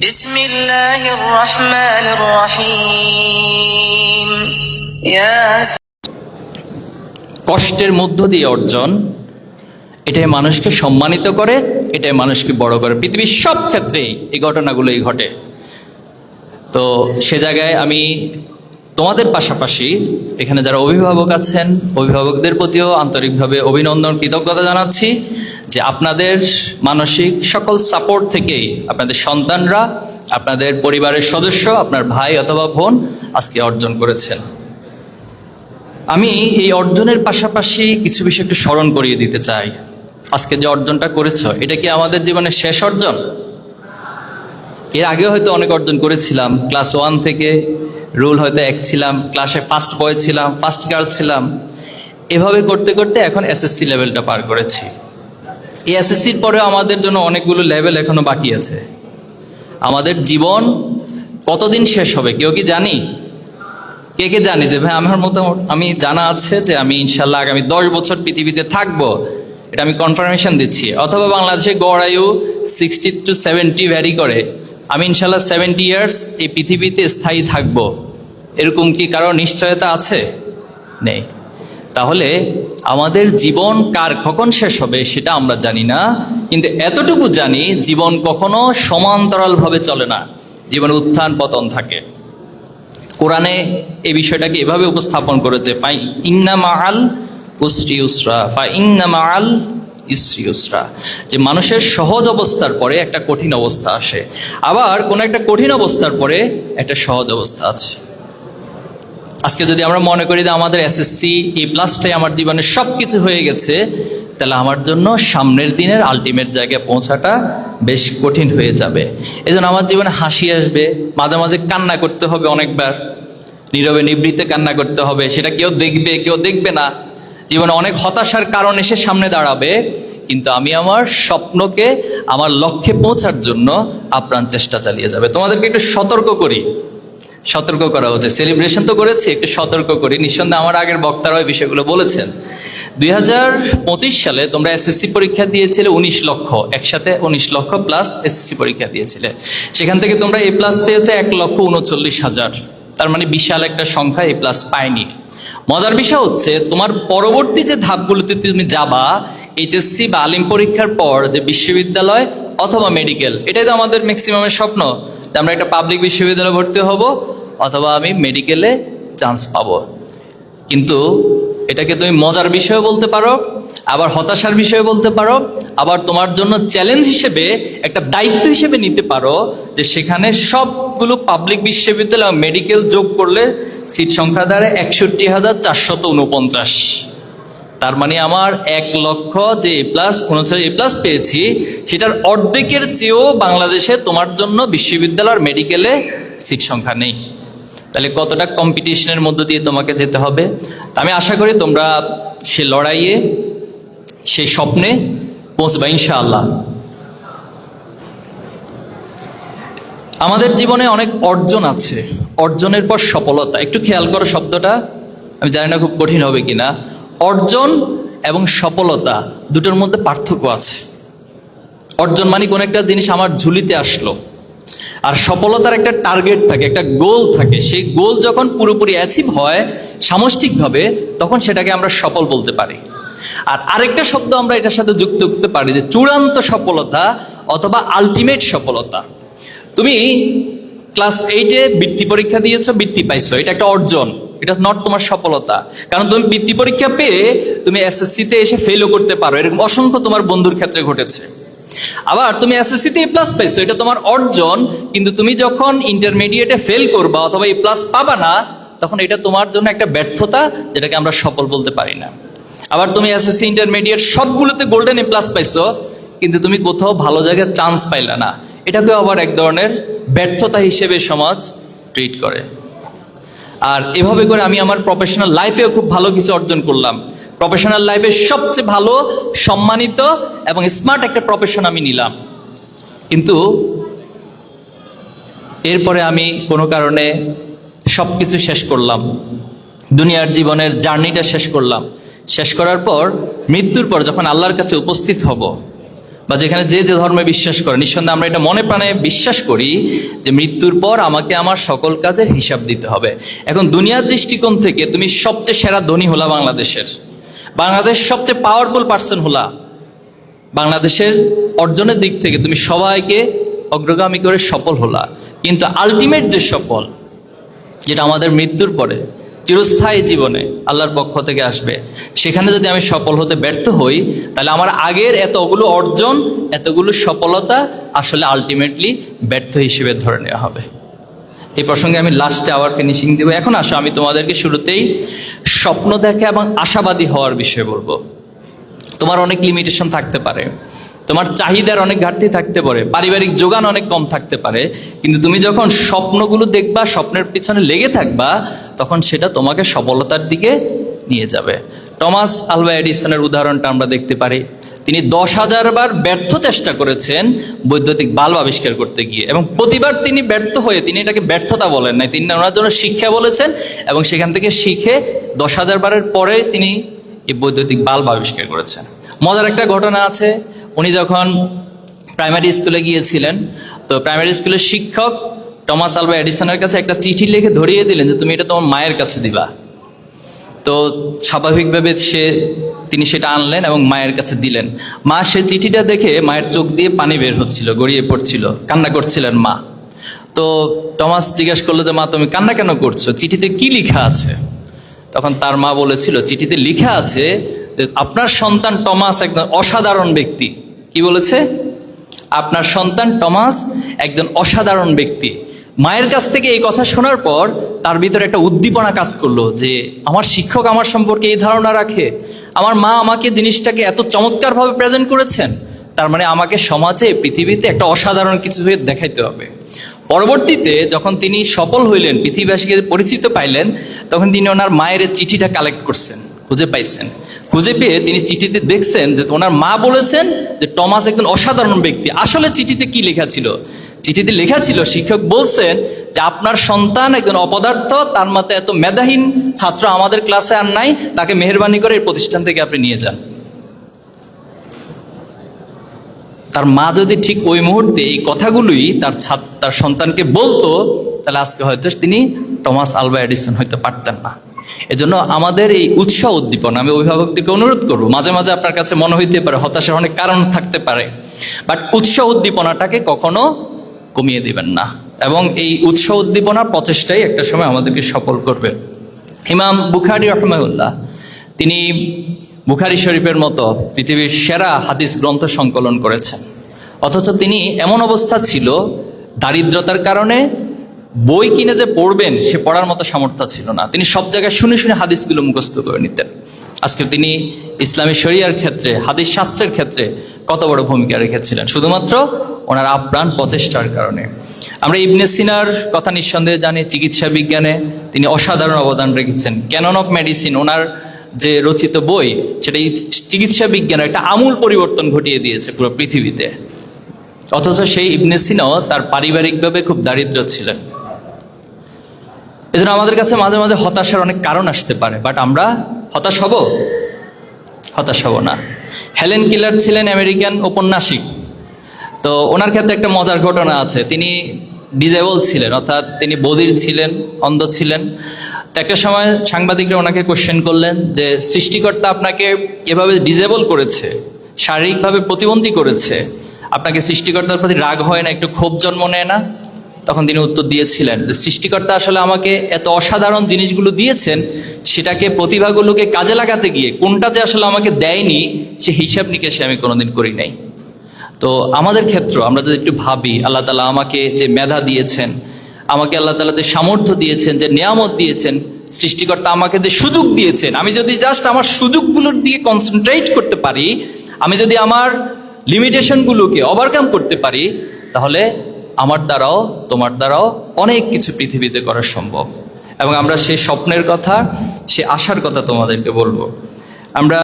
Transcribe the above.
بسم الله الرحمن الرحيم يا কষ্টের মধ্য দিয়ে অর্জন এটাই মানুষকে সম্মানিত করে এটাই মানুষকে বড় করে পৃথিবীর সব ক্ষেত্রেই এই ঘটনাগুলোই ঘটে তো সে জায়গায় আমি তোমাদের পাশাপাশি এখানে যারা অভিভাবক আছেন অভিভাবকদের প্রতিও আন্তরিকভাবে অভিনন্দন কৃতজ্ঞতা জানাচ্ছি যে আপনাদের মানসিক সকল সাপোর্ট থেকেই আপনাদের সন্তানরা, আপনাদের পরিবারের সদস্য, আপনার ভাই অথবা বোন আজকে অর্জন করেছেন। আমি এই অর্জনের পাশাপাশি কিছু বিষয় একটু স্মরণ করিয়ে দিতে চাই। আজকে যে অর্জনটা করেছ, এটা কি আমাদের জীবনের শেষ অর্জন? এর আগে হয়তো অনেক অর্জন করেছিলাম। ক্লাস ওয়ান থেকে রুল হয়তো এক ছিলাম, ক্লাসে ফার্স্ট বয় ছিলাম, ফার্স্ট গার্ল ছিলাম। এভাবে করতে করতে এখন এসএসসি লেভেলটা পার করেছি। এসএসসির পরেও আমাদের জন্য অনেকগুলো লেভেল এখনও বাকি আছে। আমাদের জীবন কতদিন শেষ হবে, কেউ কি জানি? কে কে জানে যে ভাই, আমার মতো, আমি জানা আছে যে আমি ইনশাল্লাহ আগামী দশ বছর পৃথিবীতে থাকব। এটা আমি কনফার্মেশন দিচ্ছি। অথবা বাংলাদেশে গড় আয়ু সিক্সটি টু সেভেন্টি ভ্যারি করে। আমি ইনশাল্লাহ সেভেন্টি ইয়ার্স এই পৃথিবীতে স্থায়ী থাকব। এরকম কি কারও নিশ্চয়তা আছে? নেই। তাহলে আমাদের জীবন কার কখন শেষ হবে সেটা আমরা জানি না, কিন্তু এতটুকু জানি জীবন কখনো সমান্তরালভাবে চলে না, জীবনে উত্থান পতন থাকে। কোরআনে এই বিষয়টাকে এভাবে উপস্থাপন করেছে ফাই ইন্না মাআল উসরি উসরা, ফা ইন্না মাআল ইসরি উসরা। যে মানুষের সহজ অবস্থার পরে একটা কঠিন অবস্থা আসে, আবার কোনো একটা কঠিন অবস্থার পরে একটা সহজ অবস্থা আছে। আজকে যদি আমরা মনে করি যে আমাদের এসএসসি এই প্লাসটাই আমার জীবনে সব কিছু হয়ে গেছে, তাহলে আমার জন্য সামনের দিনের আলটিমেট জায়গায় পৌঁছাটা বেশ কঠিন হয়ে যাবে। এই আমার জীবনে হাসি আসবে, মাঝে মাঝে কান্না করতে হবে অনেকবার, নীরবে নিবৃত্তে কান্না করতে হবে, সেটা কেউ দেখবে কেউ দেখবে না। জীবনে অনেক হতাশার কারণ এসে সামনে দাঁড়াবে, কিন্তু আমি আমার স্বপ্নকে, আমার লক্ষ্যে পৌঁছার জন্য আপ্রাণ চেষ্টা চালিয়ে যাবে। তোমাদেরকে একটু সতর্ক করি। সতর্ক করা হচ্ছে। সেলিব্রেশন তো করেছি, একটু সতর্ক করি। নিঃসন্দেহে আমার আগের বক্তারা ওই বিষয়গুলো বলেছেন। দুই হাজার পঁচিশ সালে তোমরা এসএসসি পরীক্ষা দিয়েছিলে উনিশ লক্ষ, একসাথে উনিশ লক্ষ প্লাস এসএসসি পরীক্ষা দিয়েছিলে। সেখান থেকে তোমরা এ প্লাস পেয়েছে এক লক্ষ উনচল্লিশ হাজার। তার মানে বিশাল একটা সংখ্যা এ প্লাস পায়নি। মজার বিষয় হচ্ছে, তোমার পরবর্তী যে ধাপগুলোতে তুমি যাবা এইচএসসি বা আলিম পরীক্ষার পর যে বিশ্ববিদ্যালয় অথবা মেডিকেল এটাই তো আমাদের ম্যাক্সিমামের স্বপ্ন। আমরা একটা পাবলিক বিশ্ববিদ্যালয়ে ভর্তি হব, অথবা আমি মেডিকেলে চান্স পাবো। কিন্তু এটাকে তুমি মজার বিষয় বলতে পারো, আবার হতাশার বিষয় বলতে পারো, আবার তোমার জন্য চ্যালেঞ্জ হিসেবে, একটা দায়িত্ব হিসেবে নিতে পারো যে সেখানে সবগুলো পাবলিক বিশ্ববিদ্যালয় মেডিকেল যোগ করলে সিট সংখ্যা দাঁড়ায় একষট্টি হাজার চারশত উনপঞ্চাশ তার মানে আমার এক লক্ষ যে এ প্লাস উনচল্লিশ এ প্লাস পেয়েছি, সেটার অর্ধেকের চেয়েও বাংলাদেশে তোমার জন্য বিশ্ববিদ্যালয়ের মেডিকেলে সিট সংখ্যা নেই। তাহলে কতটা কম্পিটিশনের মধ্য দিয়ে তোমাকে যেতে হবে? আমি আশা করি তোমরা সে লড়াইয়ে, সে স্বপ্নে পৌঁছবা ইনশাআল্লাহ। আমাদের জীবনে অনেক অর্জন আছে। অর্জনের পর সফলতা। একটু খেয়াল করো শব্দটা। আমি জানি না খুব কঠিন হবে কিনা। অর্জন এবং সফলতা দুটোর মধ্যে পার্থক্য আছে। অর্জন মানে কোনো একটা জিনিস আমার ঝুলিতে আসলো। আর সফলতার একটা টার্গেট থাকে, একটা গোল থাকে। সেই গোল যখন পুরোপুরি অ্যাচিভ হয়, সামষ্টিকভাবে, তখন সেটাকে আমরা সফল বলতে পারি। আর আরেকটা শব্দ আমরা এটার সাথে যুক্ত করতে পারি যে চূড়ান্ত সফলতা অথবা আলটিমেট সফলতা। তুমি ক্লাস এইটে বৃত্তি পরীক্ষা দিয়েছ, বৃত্তি পাইছো। এটা একটা অর্জন। এটা নট তোমার সফলতা। কারণ তুমি বৃত্তি পরীক্ষা পেয়ে তুমি এসএসসিতে এসে ফেলও করতে পারো। এরকম অসংখ্য তোমার বন্ধুর ক্ষেত্রে ঘটেছে। আবার তুমি এসএসসিতে এ প্লাস পাইছো, এটা তোমার অর্জন। কিন্তু তুমি যখন ইন্টারমিডিয়েটে ফেল করবা অথবা এ প্লাস পাবা না, তখন এটা তোমার জন্য একটা ব্যর্থতা, যেটাকে আমরা সফল বলতে পারি না। আবার তুমি এসএসসি ইন্টারমিডিয়েট সবগুলোতে গোল্ডেন এ প্লাস পাইছো, কিন্তু তুমি কোথাও ভালো জায়গায় চান্স পাইলা না। এটাকেও আবার এক ধরনের ব্যর্থতা হিসেবে সমাজ ট্রিট করে। আর এভাবে করে আমি আমার প্রফেশনাল লাইফেও খুব ভালো কিছু অর্জন করলাম। প্রফেশনাল লাইফে সবচেয়ে ভালো, সম্মানিত এবং স্মার্ট একটা প্রফেশন আমি নিলাম। কিন্তু এরপরে আমি কোনো কারণে সব কিছু শেষ করলাম। দুনিয়ার জীবনের জার্নিটা শেষ করলাম। শেষ করার পর মৃত্যুর পর যখন আল্লাহর কাছে উপস্থিত হব বা যেখানে যে যে ধর্মে বিশ্বাস করে, নিঃসন্দেহে আমরা এটা মনে প্রাণে বিশ্বাস করি যে মৃত্যুর পর আমাকে আমার সকল কাজের হিসাব দিতে হবে। এখন দুনিয়ার দৃষ্টিকোণ থেকে তুমি সবচেয়ে সেরা ধনী হলা বাংলাদেশের। বাংলাদেশ সবচেয়ে পাওয়ারফুল পার্সন হলা। বাংলাদেশের অর্জনের দিক থেকে তুমি সবাইকে অগ্রগামী করে সফল হলা। কিন্তু আলটিমেট যে সফল, যেটা আমাদের মৃত্যুর পরে চিরস্থায়ী জীবনে আল্লাহর পক্ষ থেকে আসবে। সেখানে যদি আমি সফল হতে ব্যর্থ হই, তাহলে আমার আগের এতগুলো অর্জন, এতগুলো সফলতা আসলে আলটিমেটলি ব্যর্থ হিসেবে ধরে নেওয়া হবে। এই প্রসঙ্গে আমি লাস্টে আবার ফিনিশিং দেবো। এখন আসো, আমি তোমাদেরকে শুরুতেই স্বপ্ন দেখা এবং আশাবাদী হওয়ার বিষয়ে বলব। তোমার অনেক লিমিটেশন থাকতে পারে। তোমার চাহিদার অনেক ঘাটতি থাকতে পারে, পারিবারিক যোগান অনেক কম থাকতে পারে, কিন্তু তুমি যখন স্বপ্নগুলো দেখবা, স্বপ্নের পিছনে লেগে থাকবা, তখন সেটা তোমাকে সফলতার দিকে নিয়ে যাবে। টমাস আলভা এডিসনের উদাহরণটা আমরা দেখতে পারি। তিনি দশ হাজার বার ব্যর্থ চেষ্টা করেছেন বৈদ্যুতিক বাল্ব আবিষ্কার করতে গিয়ে এবং প্রতিবার তিনি ব্যর্থ হয়ে, তিনি এটাকে ব্যর্থতা বলেন নাই, তিনি ওনার জন্য শিক্ষা বলেছেন এবং সেখান থেকে শিখে দশ হাজার বারের পরে তিনি এই বৈদ্যুতিক বাল্ব আবিষ্কার করেছেন। মজার একটা ঘটনা আছে উনি যখন প্রাইমারি স্কুলে গিয়েছিলেন, তো প্রাইমারি স্কুলের শিক্ষক টমাস আলভা এডিসনের কাছে একটা চিঠি লিখে ধরিয়ে দিলেন যে, তুমি এটা তোমার মায়ের কাছে দিবা। তো স্বাভাবিকভাবে সে, তিনি সেটা আনলেন এবং মায়ের কাছে দিলেন। মা সে চিঠিটা দেখে মায়ের চোখ দিয়ে পানি বের হচ্ছিল, গড়িয়ে পড়ছিল, কান্না করছিলেন মা। তো টমাস জিজ্ঞাসা করল যে, মা, তুমি কান্না কেন করছ? চিঠিতে কি লেখা আছে? তখন তার মা বলেছিল, চিঠিতে লেখা আছে আপনার সন্তান টমাস একজন অসাধারণ ব্যক্তি। কি বলেছে? আপনার সন্তান টমাস একজন অসাধারণ ব্যক্তি। মায়ের কাছ থেকে এই কথা শোনার পর তার ভিতরে একটা উদ্দীপনা কাজ করল যে, আমার শিক্ষক আমার সম্পর্কে এই ধারণা রাখে। আমার মা আমাকে জিনিসটাকে এত চমৎকারভাবে প্রেজেন্ট করেছেন। তার মানে আমাকে সমাজে, পৃথিবীতে একটা অসাধারণ কিছু হয়ে দেখাইতে হবে। পরবর্তীতে যখন তিনি সফল হইলেন, পৃথিবীবাসীকে পরিচিত পাইলেন, তখন তিনি ওনার মায়ের চিঠিটা কালেক্ট করছেন, খুঁজে পাইছেন। খুঁজে পেয়ে তিনি চিঠিতে দেখছেন যে ওনার মা বলেছেন যে টমাস একজন অসাধারণ ব্যক্তি। আসলে চিঠিতে কি লেখা ছিল? চিঠিতে লেখা ছিল, শিক্ষক বলছেন যে আপনার সন্তান একজন অপদার্থ, তার মতো এত মেধাহীন ছাত্র আমাদের ক্লাসে আর নাই, তাকে মেহরবানি করে এই প্রতিষ্ঠান থেকে আপনি নিয়ে যান। তার মা যদি ঠিক ওই মুহূর্তে এই কথাগুলোই তার তার সন্তানকে বলতো, তাহলে আজকে হয়তো তিনি টমাস আলবা এডিসন হইতে পারতেন না। এজন্য আমাদের এই উৎসাহ উদ্দীপনা, আমি অভিভাবকদেরকে অনুরোধ করব, মাঝে মাঝে আপনার কাছে মনে হইতে পারে হতাশার অনেক কারণ থাকতে পারে, বাট উৎসাহ উদ্দীপনাটাকে কখনো কমিয়ে দিবেন না এবং এই উৎসাহ উদ্দীপনার প্রচেষ্টাই একটা সময় আমাদেরকে সফল করবে। ইমাম বুখারি রহমাউল্লাহ তিনি বুখারি শরীফের মতো পৃথিবীর সেরা হাদিস গ্রন্থ সংকলন করেছেন, অথচ তিনি এমন অবস্থা ছিল দারিদ্রতার কারণে বই কিনে যে পড়বেন, সে পড়ার মতো সামর্থ্য ছিল না। তিনি সব জায়গায় শুনে শুনে হাদিসগুলো মুখস্থ করে নিতেন। আজকে তিনি ইসলামী শরিয়ার ক্ষেত্রে, হাদিস শাস্ত্রের ক্ষেত্রে কত বড় ভূমিকা রেখেছিলেন। শুধুমাত্র ওনার আপ্রাণ প্রচেষ্টার কারণে। আমরা ইবনে সিনার কথা নিঃসন্দেহে জানি, চিকিৎসা বিজ্ঞানে তিনি অসাধারণ অবদান রেখেছেন। ক্যানন অফ মেডিসিন ওনার যে রচিত বই, সেটা চিকিৎসা বিজ্ঞানের একটা আমূল পরিবর্তন ঘটিয়ে দিয়েছে পুরো পৃথিবীতে। অথচ সেই ইবনে সিনাও তার পারিবারিকভাবে খুব দারিদ্র ছিলেন। এজন্য আমাদের কাছে মাঝে মাঝে হতাশার অনেক কারণ আসতে পারে বাট আমরা হতাশ হব? হতাশ হব না। হেলেন কিলার ছিলেন আমেরিকান ঔপন্যাসিক তো ওনার ক্ষেত্রে একটা মজার ঘটনা আছে। তিনি ডিজেবল ছিলেন, অর্থাৎ তিনি বধির ছিলেন, অন্ধ ছিলেন। তো একটা সময় সাংবাদিকরা ওনাকে কোশ্চেন করলেন যে, সৃষ্টিকর্তা আপনাকে এভাবে ডিজেবল করেছে, শারীরিকভাবে প্রতিবন্ধী করেছে। আপনাকে সৃষ্টিকর্তার প্রতি রাগ হয় না, একটু ক্ষোভ জন্ম নেয় না? তখন তিনি উত্তর দিয়েছিলেন, সৃষ্টিকর্তা আসলে আমাকে এত অসাধারণ জিনিসগুলো দিয়েছেন, সেটাকে প্রতিভাগুলোকে কাজে লাগাতে গিয়ে কোনটা যে আসলে আমাকে দেয়নি, সে হিসাব নিকেশে আমি কোনোদিন করি নাই। তো আমাদের ক্ষেত্র আমরা যদি একটু ভাবি, আল্লাহ তালা আমাকে যে মেধা দিয়েছেন, আমাকে আল্লাহ তালা যে সামর্থ্য দিয়েছেন, যে নিয়ামত দিয়েছেন, সৃষ্টিকর্তা আমাকে যে সুযোগ দিয়েছেন, আমি যদি জাস্ট আমার সুযোগগুলোর দিকে কনসেন্ট্রেট করতে পারি, আমি যদি আমার লিমিটেশনগুলোকে ওভারকাম করতে পারি, তাহলে আমার দ্বারাও, তোমার দ্বারাও অনেক কিছু পৃথিবীতে করা সম্ভব। এবং আমরা সেই স্বপ্নের কথা, সে আশার কথা তোমাদেরকে বলব। আমরা